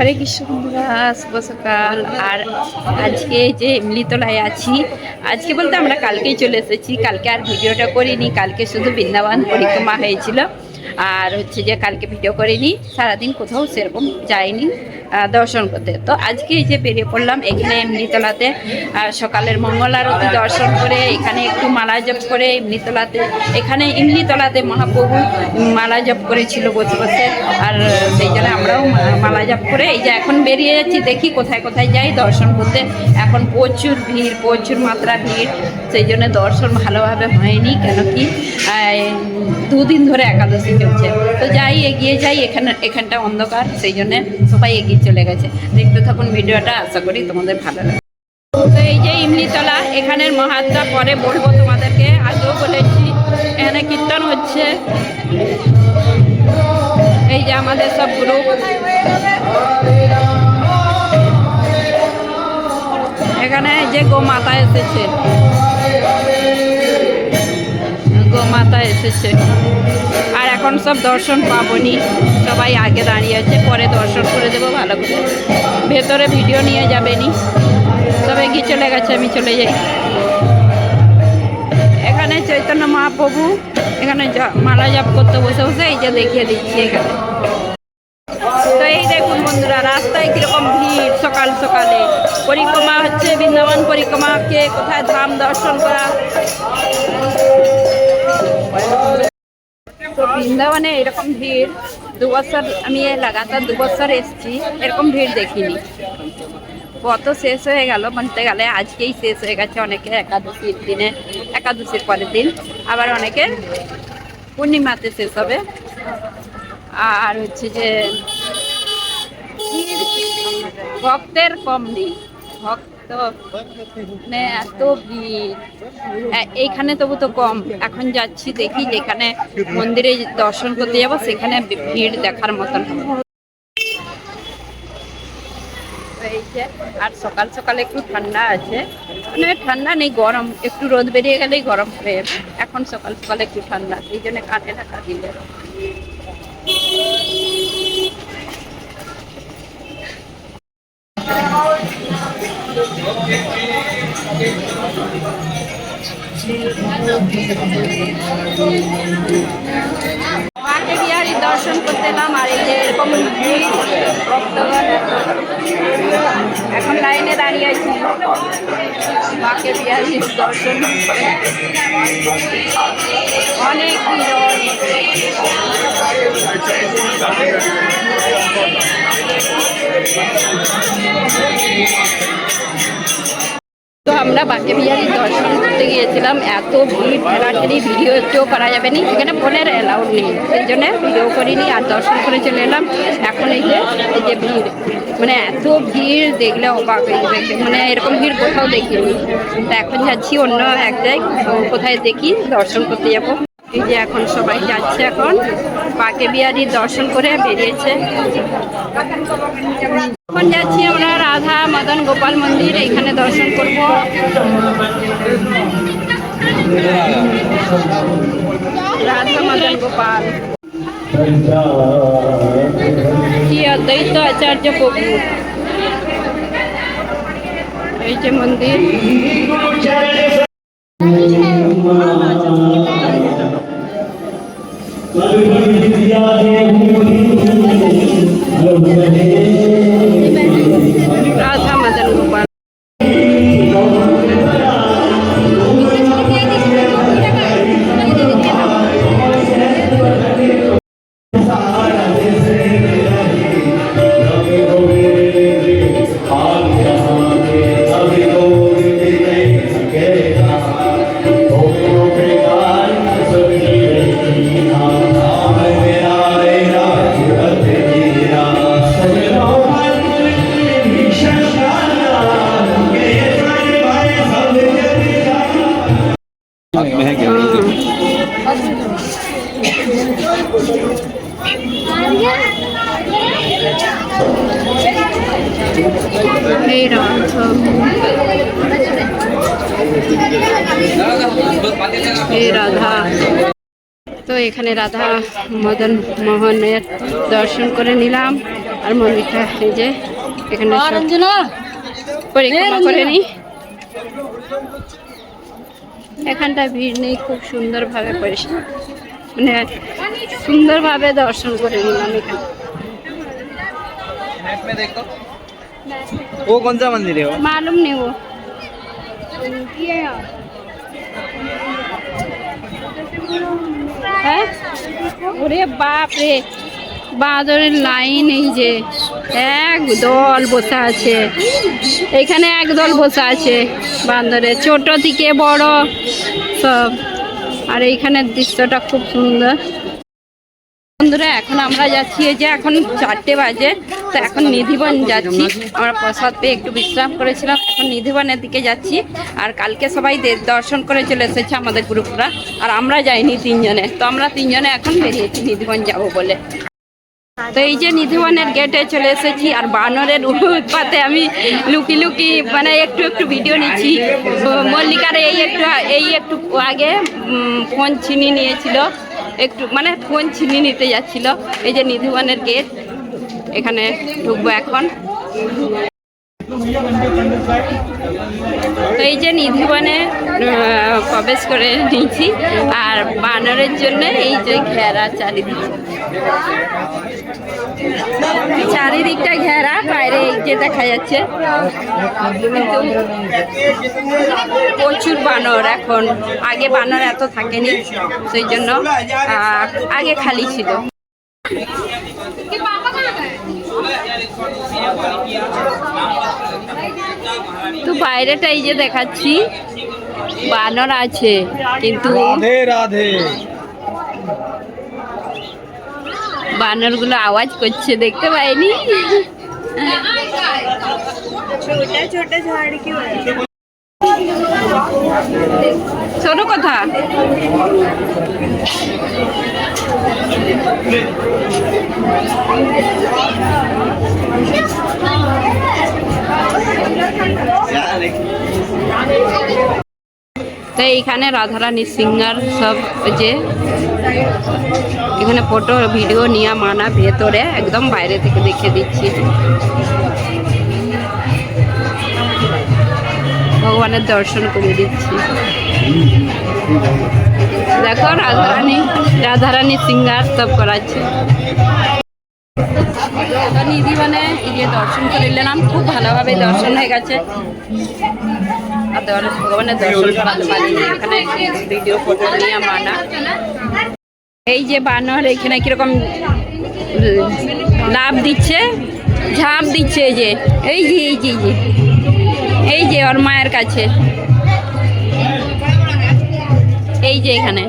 হরে কৃষ্ণ বন্ধুরা শুভ সকাল। আর আজকে যে ইমলিতলায় আছি আজকে বলতে আমরা কালকেই চলে এসেছি। কালকে আর ভিডিওটা করিনি কালকে শুধু বৃন্দাবন পরিক্রমা হয়েছিল। আর হচ্ছে যে কালকে ভিডিও করিনি সারাদিন কোথাও সেরকম আহ, দর্শন করতে। তো আজকে এই যে বেরিয়ে পড়লাম, এখানে এমনিতলাতে সকালের মঙ্গল আরতি, দর্শন করে, এখানে একটু মালা জপ করে এমনিতলাতে এখানে এমনিতলাতে মহাপ্রভু মালা জপ করেছিল বসে বসে, আর সেই জন্য আমরাও মালা জপ করে, এই যে এখন বেরিয়ে যাচ্ছি, দেখি কোথায় কোথায় যাই দর্শন করতে। এখন প্রচুর ভিড়, প্রচুর মাত্রা ভিড়, সেই জন্য দর্শন ভালোভাবে হয়নি, কেন কি দুদিন ধরে একাদশী চলছে। তো যাই, এগিয়ে যাই, এখানে, এখানটা অন্ধকার, সেই জন্য সবাই এগিয়ে চলে গেছে। দেখতে থাকুন ভিডিওটা, আশা করি তোমাদের ভালো লাগে তো এই যে ইমলিতলা, এখানের মহাত্মা, পরে বলব তোমাদেরকে, আগেও বলেছি, এখানে কীর্তন হচ্ছে। এই যে আমাদের সব গ্রুপ এখানে যে গোমাতা এসেছে। গোমাতা এসেছে। এখন সব দর্শন পাবনি। সবাই আগে দাঁড়িয়ে আছে, পরে দর্শন করে দেবো, ভালো করে। ভেতরে ভিডিও নিয়ে যাবেনি। তবে গিয়ে চলে গেছে, আমি চলে যাই। এখানে চৈতন্য মহাপ্রভু, এখানে মালা জপ করতে বসে বসে এই যে দেখিয়ে দিচ্ছি এখানে। তো এই দেখুন বন্ধুরা, রাস্তায় কীরকম ভিড় সকাল সকালে। পরিক্রমা হচ্ছে, বৃন্দাবন পরিক্রমাকে কোথায় ধাম দর্শন করা? তো বৃন্দাবনে এরকম ভিড়, দু বছর আমি লাগাতার দু বছর এসেছি, এরকম ভিড় দেখিনি। কত শেষ হয়ে গেল বলতে গেলে, আজকেই শেষ হয়ে গেছে অনেকে একাদশীর দিনে, একাদশীর পরের দিন। আবার অনেকে পূর্ণিমাতে শেষ হবে। আর হচ্ছে যে ভক্তের কম নেই। ভক্ত মানে এত ভিড়। এইখানে তবু তো কম। এখন যাচ্ছি দেখি যেখানে মন্দিরে দর্শন করতে যাব, সেখানে ভিড় দেখার মতন তো যে, আর সকাল সকালে একটু ঠান্ডা আছে। মানে ঠান্ডা নেই, গরম। একটু রোদ বেরিয়ে গেলেই গরম হয়ে এখন সকাল সকালে একটু ঠান্ডা। এই জন্য কানে ঢাকা দিলে। মাকে বিহারি দর্শন করতে এলাম, আর এই যে এরকম। এখন লাইনে দাঁড়িয়ে আছি। মাকে বিহারি দর্শন অনেক আমরা বাকে বিহারি দর্শন করতে গিয়েছিলাম। এত ভিড় ঠেলাঠেলি ভিডিও একটুও করা যাবে না। সেখানে ফোনের অ্যালাউড নেই। সেই জন্য ভিডিও করিনি আর দর্শন করে চলে এলাম। এখন এই যে এই যে ভিড় মানে এত ভিড় দেখলে অবাক মানে এরকম ভিড় কোথাও দেখিনি। তো এখন যাচ্ছি অন্য এক জায়গায়, কোথায় দেখি, দর্শন করতে যাব। এই যে এখন সবাই যাচ্ছে এখন। বাকে বিহারির দর্শন করে বেরিয়েছে। এখন যাচ্ছি আমরা রাধা মদন গোপাল মন্দির, এখানে দর্শন করব। রাধা মদন গোপাল। অদ্বৈত আচার্য প্রভু। এই যে মন্দির। এখানে রাধা মদন মোহনের দর্শন করে নিলাম আর মন্দিরটা এই যে এখানে সব পরিক্রমা করে নিই এখানটা ভিড় নেই খুব সুন্দরভাবে পরিষ্কার মানে সুন্দরভাবে দর্শন করে নিলাম এখানে मैप में देखो वो कौन सा मंदिर है वो मालूम नहीं वो হ্যাঁ? ওরে বাপ রে। বাঁদরের লাইন এই যে। এক দল বসে আছে। এখানে এক দল বসে আছে বান্দরে ছোট থেকে বড় সব। আর এইখানের দৃশ্যটা খুব সুন্দর। বন্ধুরা, এখন আমরা যাচ্ছি এই যে এখন চারটে বাজে, তো এখন নিধিবন যাচ্ছি। আমরা প্রসাদ পেয়ে একটু বিশ্রাম করেছিলাম, এখন নিধিবনের দিকে যাচ্ছি। আর কালকে সবাই দর্শন করে চলে এসেছে আমাদের গ্রুপরা। আর আমরা যাইনি তিনজনে। তো আমরা তিনজনে এখন বেরিয়েছি, নিধিবন যাব বলে। তো এই যে নিধিবনের গেটে চলে এসেছি, আর বানরের উৎপাতে আমি লুকি লুকি মানে একটু একটু ভিডিও নিচ্ছি। মল্লিকার এই একটু এই একটু আগে ফোন ছিনিয়ে নিয়েছিল। একটু মানে ফোন ছিনিয়ে নিতে যাচ্ছিল। এই যে নিধুবনের গেট এখানে ঢুকবো এখন। তো এই যে নিধিবনে প্রবেশ করে নিয়েছি। আর বানরের জন্য এই যে ঘেরা চারিদিকে। চারিদিকটা ঘেরা, বাইরে যে দেখা যাচ্ছে। প্রচুর বানর এখন। আগে বানর এত থাকেনি, সেই জন্য আগে খালি ছিল। তো বাইরেটা এই যে দেখাচ্ছি বানর আছে কিন্তু বানরগুলো আওয়াজ করছে দেখতে পাইনি? শোনো কথা। তো এইখানে রাধারানী সিঙ্গার সব যে, এখানে ফটো ভিডিও নিয়ে মানা ভেতরে, একদম বাইরে থেকে দেখে দিচ্ছি। ভগবানের দর্শন করে দিচ্ছি। দেখো রাধারানী রাধারানী সিঙ্গার সব করাচ্ছে। তো নিধি মানে এই যে দর্শন করে নিলাম খুব ভালোভাবে দর্শন হয়ে গেছে। আর ভগবানের দর্শন এখানে ভিডিও ফটো নিয়ে মানা এই যে বানর, এখানে কীরকম লাভ দিচ্ছে, ঝাঁপ দিচ্ছে এই যে এই যে এই যে। এই যে ওর মায়ের কাছে। এই যে এখানে।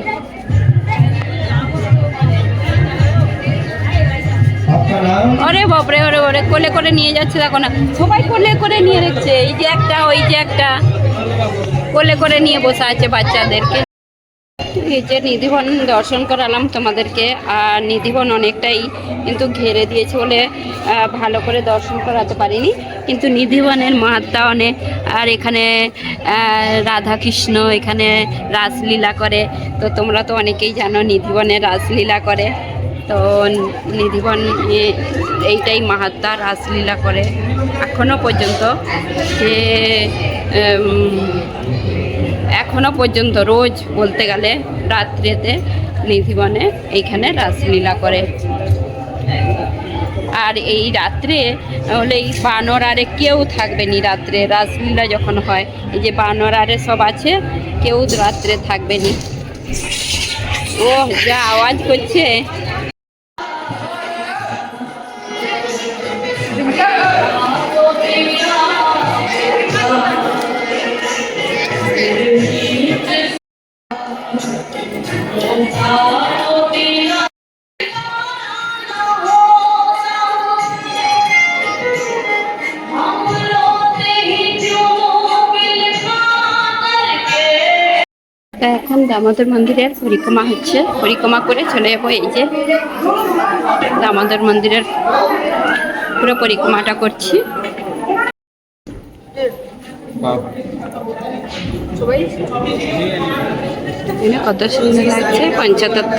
ওরে বাপরে ওরে ওরে কোলে করে নিয়ে যাচ্ছে দেখো না। সবাই কোলে করে নিয়ে রেখেছে এই যে একটা, ওই যে একটা। কোলে করে নিয়ে বসে আছে বাচ্চাদেরকে। এই যে নিধিবন দর্শন করালাম তোমাদেরকে, আর নিধিবন অনেকটাই কিন্তু ঘেরে দিয়েছে বলে ভালো করে দর্শন করাতে পারিনি। কিন্তু নিধিবনের মাহাত্মা অনেক আর এখানে রাধাকৃষ্ণ এখানে রাসলীলা করে। তো তোমরা তো অনেকেই জানো নিধিবনে রাসলীলা করে। তো নিধিবন এইটাই মাহাত্মা রাসলীলা করে। এখনও পর্যন্ত যে উম, এখনও পর্যন্ত রোজ বলতে গেলে রাত্রেতে নিধিবনে এইখানে রাসলীলা করে। আর এই রাত্রে হলে এই বানর আরে কেউ থাকবে নি রাত্রে। রাসলীলা যখন হয় এই যে বানর আরে সব আছে কেউ রাত্রে থাকবে নি। ও যা আওয়াজ করছে। দামোদর মন্দিরের পরিক্রমা হচ্ছে। পরিক্রমা করে চলে যাব এই যে দামোদর মন্দিরের পুরো পরিক্রমাটা করছি। কত সুন্দর লাগছে, পঞ্চতত্ত্ব।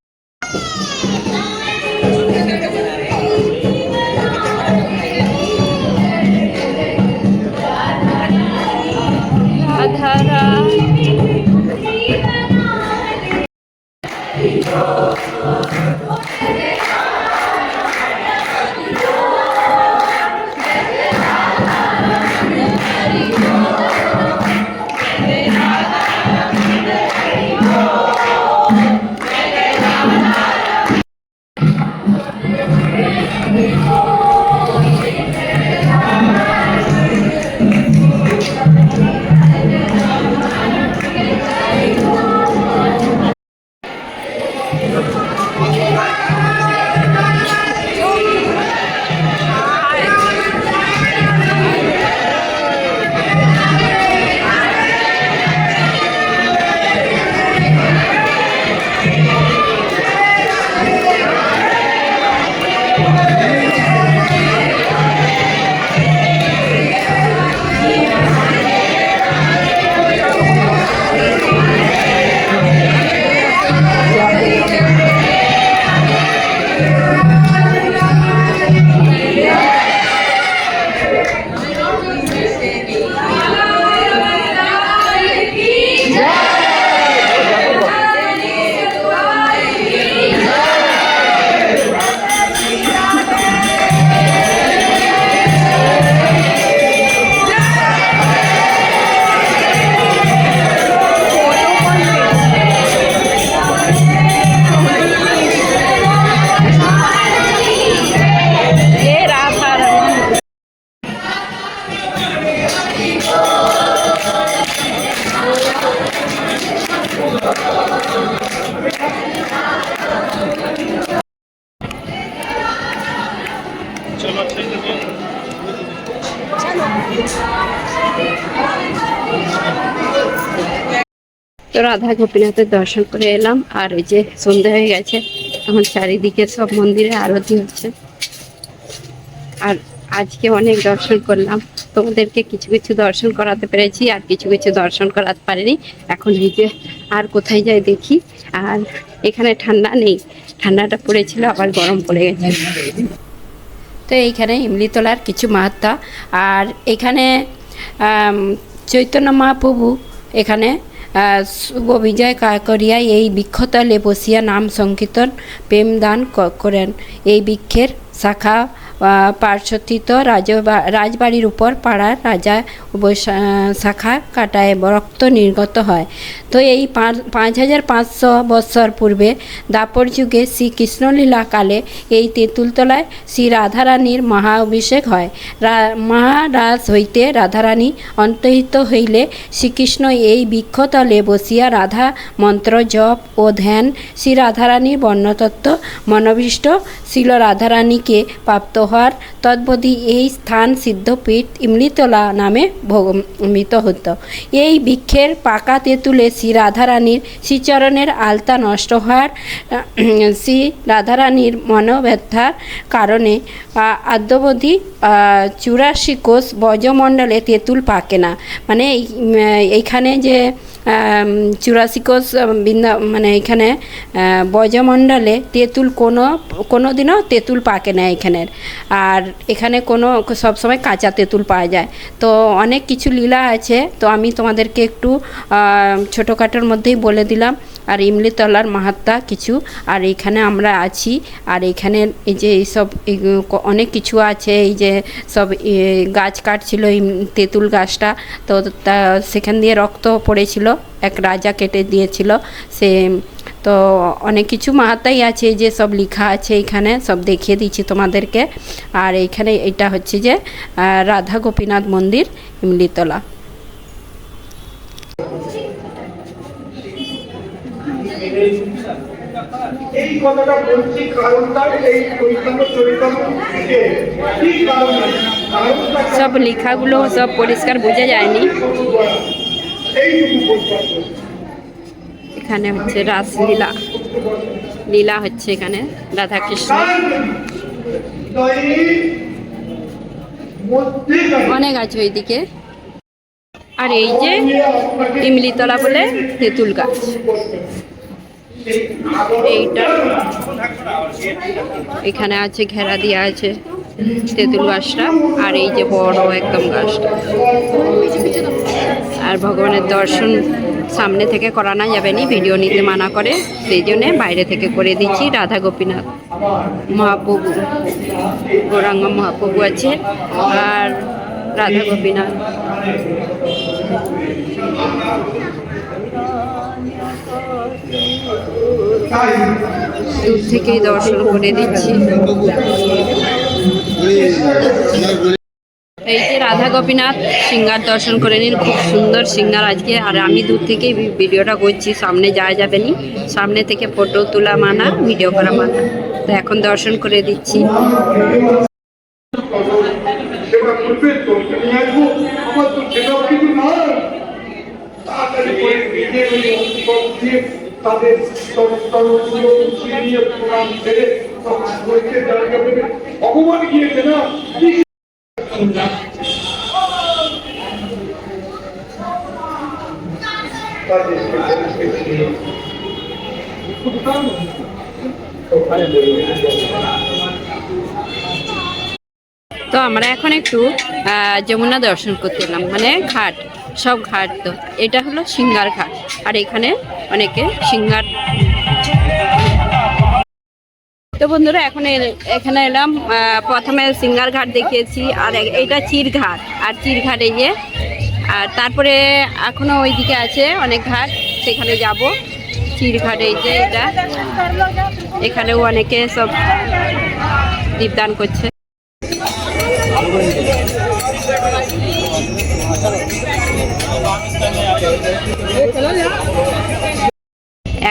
রাধা গোপীনাথের দর্শন করে এলাম। আর ওই যে সন্ধে হয়ে গেছে এখন চারিদিকে সব মন্দিরে আরতি হচ্ছে। আর আজকে অনেক দর্শন করলাম। তোমাদেরকে কিছু কিছু দর্শন করাতে পেরেছি, আর কিছু কিছু দর্শন করাতে পারিনি। এখন এই যে আর কোথায় যাই দেখি। আর এখানে ঠান্ডা নেই, ঠান্ডাটা পড়েছিল, আবার গরম পড়ে গেছে। তো এইখানে ইমলিতলার কিছু মাহাত্মা। আর এখানে চৈতন্য মহাপ্রভু এখানে বিজয় কাকরিয়ায় এই বৃক্ষতলে বসিয়া নাম সংকীর্তন প্রেমদান করেন। এই বৃক্ষের শাখা পার্শ্বস্থিত রাজ রাজবাড়ির উপর পাড়ার রাজা শাখা কাটায় রক্ত নির্গত হয়। তো এই পাঁচ- হাজার পাঁচশো বৎসর পূর্বে দাপর যুগে শ্রী কৃষ্ণলীলা কালে এই তেঁতুলতলায় শ্রী রাধারানীর মহা অভিষেক হয় মহারাজ হইতে রাধারানী অন্তহিত হইলে শ্রীকৃষ্ণ এই বৃক্ষতলে বসিয়া রাধা মন্ত্র জপ ও ধ্যান, শ্রী রাধারানীর বর্ণতত্ত্ব, মনোবিষ্ট শিল রাধারানীকে প্রাপ্ত হওয়ার তদ্বদি এই স্থান সিদ্ধপীঠ ইমলিতলা নামে ভূমিত হতো। এই বৃক্ষের পাকা তেঁতুলে শ্রী রাধারানীর শ্রীচরণের আলতা নষ্ট হওয়ার শ্রী রাধারানীর মনোব্যথার কারণে আদ্যবধি চুরাশি কোষ ব্রজমণ্ডলে তেঁতুল পাকে না। মানে এই, এইখানে যে আম, চুরাশি বৃন্দা মানে এখানে বজমণ্ডলে তেঁতুল কোনো কোনো দিনও তেঁতুল পাকে না এখানের। আর এখানে কোনো সবসময় কাঁচা তেঁতুল পাওয়া যায়। তো অনেক কিছু লীলা আছে। তো আমি তোমাদেরকে একটু ছোটোখাটোর মধ্যেই বলে দিলাম। আর ইমলিতলার মাহাত্মা কিছু। আর এইখানে আমরা আছি। আর এইখানে এই যে এইসব অনেক কিছু আছে। এই যে সব গাছ কাটছিল তেঁতুল গাছটা। তো তা, সেখান দিয়ে রক্ত পড়েছিল। এক রাজা কেটে দিয়েছিল। সে, তো অনেক কিছু মাহাত্মাই আছে। যে সব লেখা আছে এখানে। সব দেখিয়ে দিচ্ছি তোমাদেরকে। আর এইখানে এটা হচ্ছে যে রাধা গোপীনাথ মন্দির, ইমলিতলা। এই কথাটা বলছি কারণটা এই চৈতন্য চরিতামৃতে কি কারণে সব লেখাগুলো সব পরিষ্কার বোঝা যায়নি। এখানে হচ্ছে রাসলীলা। লীলা হচ্ছে এখানে রাধাকৃষ্ণ। অনেক আছে ওইদিকে। আর এই যে ইমলিতলা বলে তেঁতুল গাছ। এইটা। এখানে আছে ঘেরা দেওয়া আছে তেঁতুল গাছটা আর এই যে বড় একদম গাছটা। আর ভগবানের দর্শন সামনে থেকে করানো যাবে না, ভিডিও নিতে মানা করে। সেই জন্যে বাইরে থেকে করে দিচ্ছি রাধা গোপীনাথ মহাপ্রভু, গৌরাঙ্গ মহাপ্রভু আছে আর রাধা গোপীনাথ। দূর থেকেই দর্শন করে দিচ্ছি। এই যে রাধা গোপীনাথ সিঙ্গার দর্শন করে নিন, খুব সুন্দর সিঙ্গার আজকে। আর আমি দূর থেকেই ভিডিওটা করছি, সামনে যাওয়া যাবে নি। সামনে থেকে ফটো তোলা মানা ভিডিও করা মানা। তো এখন দর্শন করে দিচ্ছি। সেটা করবে তো নিয়ে আসব। আমার তো সেটাও কিছু নয়। তাড়াতাড়ি করে নিজে দিয়ে তাদের নিয়ে প্রণাম ছেড়ে ভগবান গিয়েছে না? তো আমরা এখন একটু যমুনা দর্শন করতে এলাম। মানে ঘাট, সব ঘাট তো। এটা হলো সিঙ্গার ঘাট। আর এখানে অনেকে সিঙ্গার তো বন্ধুরা, এখন এখানে এলাম প্রথমে সিঙ্গার ঘাট দেখিয়েছি, আর এটা চির ঘাট। আর চির ঘাট এই যে, আর তারপরে এখনও ওইদিকে আছে অনেক ঘাট, সেখানে যাব। চির ঘাট এই যে এটা। এখানেও অনেকে সব দীপদান করছে।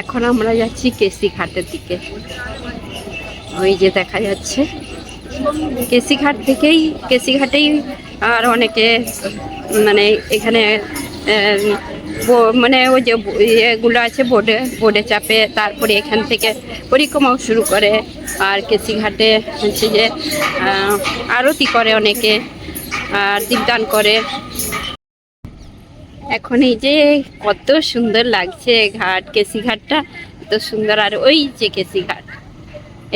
এখন আমরা যাচ্ছি কেসি ঘাটের দিকে। ওই যে দেখা যাচ্ছে। কেসি ঘাট থেকেই, কেসি ঘাটেই আর অনেকে মানে এখানে মানে ওই যে ইয়েগুলো আছে বোর্ডে বোর্ডে চাপে, তারপরে এখান থেকে পরিক্রমাও শুরু করে। আর কেসি ঘাটে হচ্ছে যে আরতি করে অনেকে, আর দীপদান করে। এখন এই যে কত সুন্দর লাগছে ঘাট, কেসি ঘাটটা কত সুন্দর। আর ওই যে কেসি ঘাট,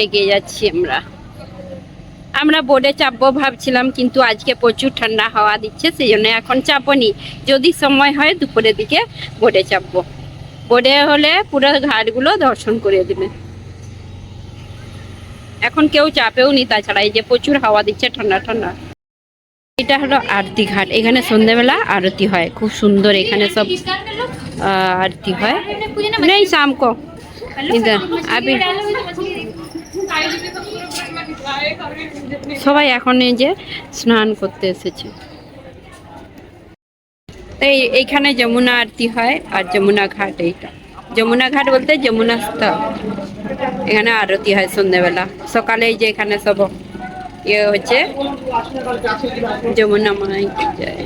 এগিয়ে যাচ্ছি আমরা। আমরা বোর্ডে চাপবো ভাবছিলাম, কিন্তু আজকে প্রচুর ঠান্ডা হাওয়া দিচ্ছে সেই জন্য এখন চাপনি। যদি সময় হয়, দুপুরের দিকে বোর্ডে চাপবো। বোর্ডে হলে পুরো ঘাটগুলো দর্শন করে দেবে। এখন কেউ চাপেও নি, তাছাড়া এই যে প্রচুর হাওয়া দিচ্ছে, ঠান্ডা ঠান্ডা। এটা হলো আরতি ঘাট। এখানে সন্ধ্যাবেলা আরতি হয়। খুব সুন্দর এখানে সব আরতি হয়। নেই, শামক। সবাই এখন এই যে স্নান করতে এসেছে। এই, এইখানে যমুনা আরতি হয় আর যমুনা ঘাট এইটা। যমুনা ঘাট বলতে যমুনা স্থল এখানে আরতি হয় সন্ধ্যাবেলা সকালে যে এখানে সব ইয়ে হচ্ছে যমুনা মাই যায়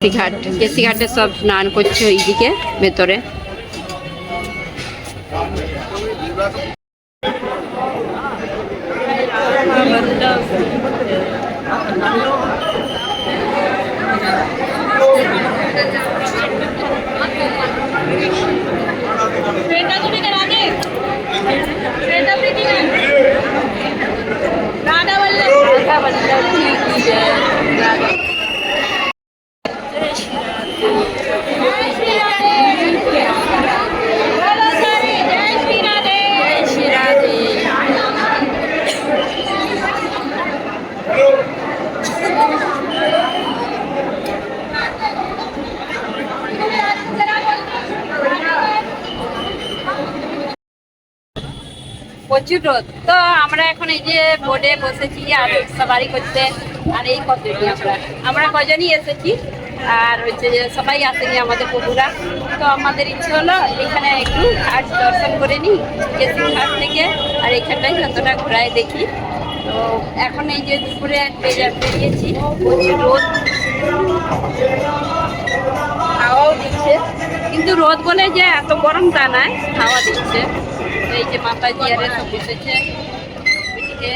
ঘাট কেসি ঘাটে সব স্নান করছে ওইদিকে ভেতরে। প্রচুর রোদ। তো আমরা এখন এই যে বোর্ডে বসেছি আর সবারি করতে আর এই কতদিন আমরা। আমরা কজনই এসেছি আর হচ্ছে যে সবাই আসেনি আমাদের প্রভুরা তো আমাদের ইচ্ছে হলো এখানে একটু ঘাট দর্শন করে নিই কেসি ঘাট থেকে, আর এখানটাই যতটা ঘোরায় দেখি। তো এখন এই যে দুপুরে বেরিয়ে- বেরিয়েছি, প্রচুর রোদ। হাওয়াও দিচ্ছে। কিন্তু রোদ বলে যে এত গরম তা নয়, হাওয়া দিচ্ছে। এই যে মাথা জিয়ারে সব বসেছে ওইদিকে